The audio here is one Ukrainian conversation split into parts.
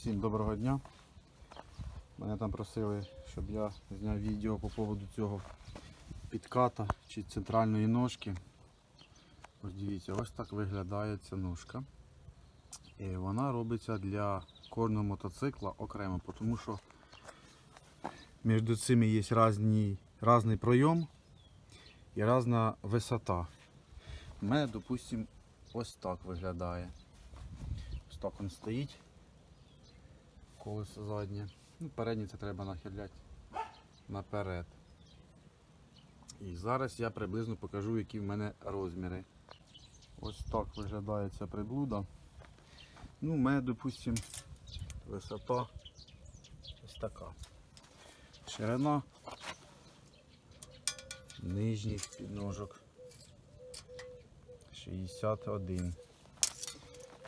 Всім доброго дня. Мене там просили, щоб я зняв відео по поводу цього підката чи центральної ножки. Ось дивіться, ось так виглядає ця ножка. І вона робиться для кожного мотоцикла окремо, тому що між цими є різні, різний пройом і різна висота. У мене, допустимо, ось так виглядає. Ось так він стоїть. Колесо заднє. Ну, переднє це треба нахиляти наперед. І зараз я приблизно покажу, які в мене розміри. Ось так виглядає ця приблуда. Ну, у мене, допустимо, висота ось така. Ширина нижніх підножок 61.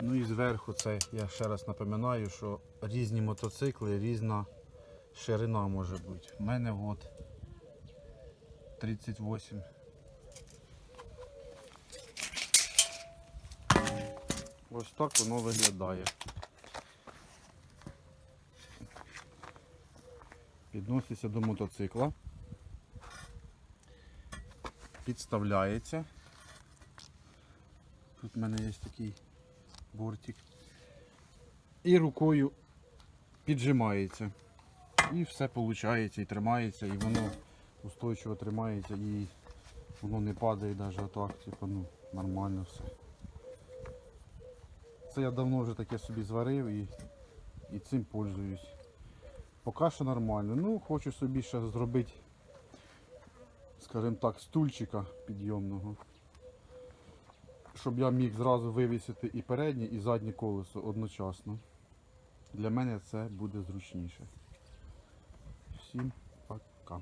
Ну і зверху це я ще раз напоминаю, що різні мотоцикли, різна ширина може бути. У мене от 38. Ось так воно виглядає. Підноситься до мотоцикла. Підставляється. Тут в мене є такий бортик. І рукою піджимається. І все виходить, і тримається, і воно устойчиво тримається, і воно не падає навіть отак, типу, ну, нормально все. Це я давно вже таке собі зварив і, і цим пользуюсь. Поки що нормально. Ну, хочу собі ще зробити, скажімо так, стульчика підйомного щоб я міг зразу вивісити і переднє, і заднє колесо одночасно. Для мене це буде зручніше. Всім пока.